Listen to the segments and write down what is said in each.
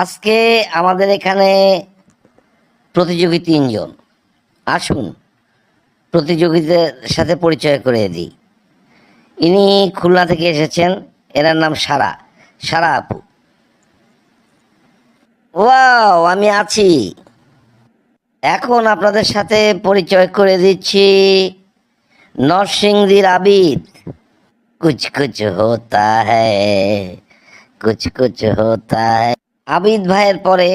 আজকে আমাদের এখানে প্রতিযোগী তিনজন। আসুন, প্রতিযোগীদের সাথে পরিচয় করে দিই। ইনি খুলনা থেকে এসেছেন, এনার নাম সারা সারা আপু। ওয়াও, আমি আছি। এখন আপনাদের সাথে পরিচয় করে দিচ্ছি নরসিংদীর আবিদ। কুছ কুছ হোতা হ্যায় কুছ কুছ হোতা হ্যায়। আবিদ ভাইয়ের পরে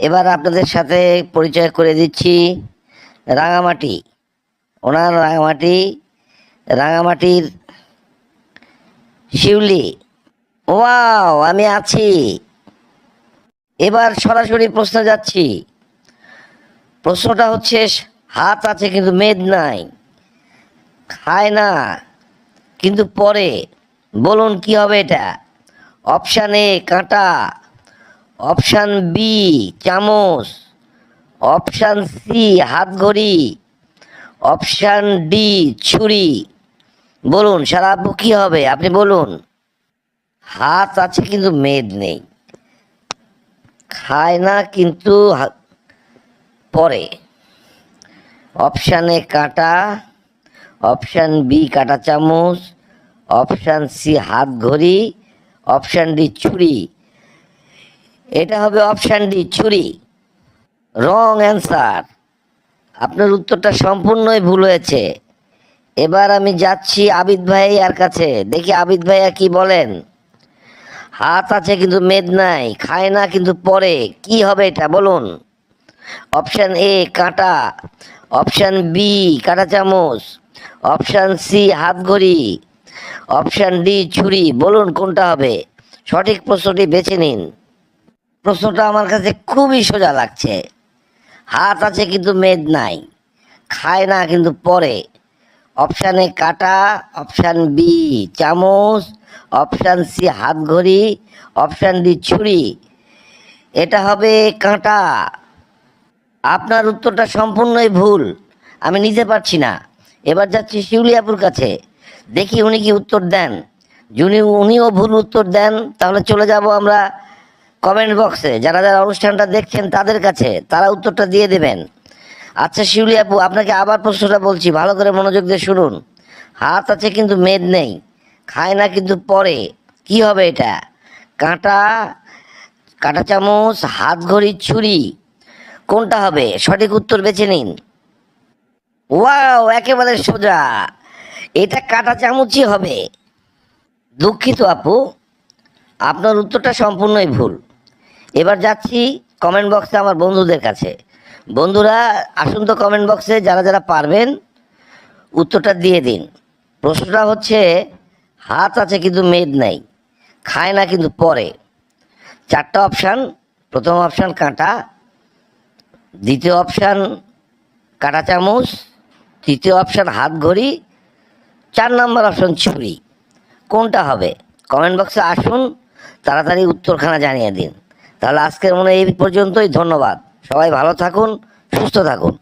এবার আপনাদের সাথে পরিচয় করে দিচ্ছি রাঙামাটি। ওনার রাঙামাটি, রাঙামাটির শিউলি। ওয়াও, আমি আছি। এবার সরাসরি প্রশ্ন যাচ্ছি। প্রশ্নটা হচ্ছে, হাত আছে কিন্তু মেদ নাই, খায় না, কিন্তু পরে। বলুন কি হবে এটা? অপশান এ, কাঁটা। অপশান বি, চামচ। অপশান সি হাত ঘড়ি অপশান ডি, ছুরি। বলুন, সারা আপু কি হবে? আপনি বলুন। হাত আছে কিন্তু মেদ নেই। খায় না কিন্তু পরে। অপশানে কাঁটা। অপশান বি, কাঁটা চামচ। অপশান সি হাত ঘড়ি অপশান ডি, ছুরি। এটা হবে অপশান ডি ছুরি রং অ্যান্সার আপনার উত্তরটা সম্পূর্ণই ভুল হয়েছে। এবার আমি যাচ্ছি আবিদ ভাইয়ার কাছে। দেখি আবিদ ভাইয়া কি বলেন। হাত আছে কিন্তু মেদ নাই, খায় না কিন্তু পরে কি হবে এটা, বলুন। অপশান এ কাঁটা। অপশান বি কাঁটা চামচ। অপশান সি হাত ঘড়ি। অপশান ডি ছুরি বলুন কোনটা হবে। সঠিক প্রশ্নটি বেছে নিন। প্রশ্নটা আমার কাছে খুবই সোজা লাগছে। হাত আছে কিন্তু মেদ নাই, খায় না কিন্তু পরে অপশান এ কাটা, অপশান বি চামচ, অপশান সি হাত ঘড়ি, অপশান ডি ছুরি। এটা হবে কাঁটা। আপনার উত্তরটা সম্পূর্ণই ভুল, আমি নিতে পারছি না। এবার যাচ্ছি শিউলিয়াপুর কাছে, দেখি উনি কি উত্তর দেন। যদি উনিও ভুল উত্তর দেন, তাহলে চলে যাব আমরা কমেন্ট বক্সে, যারা যারা অনুষ্ঠানটা দেখছেন তাদের কাছে তারা উত্তরটা দিয়ে দেবেন। আচ্ছা শিউলি আপু, আপনাকে আবার প্রশ্নটা বলছি, ভালো করে মনোযোগ দিয়ে শুনুন। হাত আছে কিন্তু মেদ নেই, খায় না কিন্তু পরে কি হবে এটা? কাঁটা কাঁটা চামচ, হাত ঘড়ি ছুরি, কোনটা হবে? সঠিক উত্তর বেছে নিন। ওয়াও, একেবারে সোজা। এটা কাঁটা চামচই হবে। দুঃখিত আপু, আপনার উত্তরটা সম্পূর্ণই ভুল। এবার যাচ্ছি কমেন্ট বক্সে আমার বন্ধুদের কাছে। বন্ধুরা, আসুন তো কমেন্ট বক্সে যারা যারা পারবেন, উত্তরটা দিয়ে দিন। প্রশ্নটা হচ্ছে, হাত আছে কিন্তু মেদ নাই, খায় না কিন্তু পরে। চারটা অপশান প্রথম অপশান কাঁটা, দ্বিতীয় অপশান কাঁটা চামচ, তৃতীয় অপশান হাত ঘড়ি, চার নম্বর অপশান ছুরি। কোনটা হবে? কমেন্ট বক্সে আসুন, তাড়াতাড়ি উত্তরখানা জানিয়ে দিন। তাহলে আজকের মনে এই পর্যন্তই ধন্যবাদ। সবাই ভালো থাকুন সুস্থ থাকুন।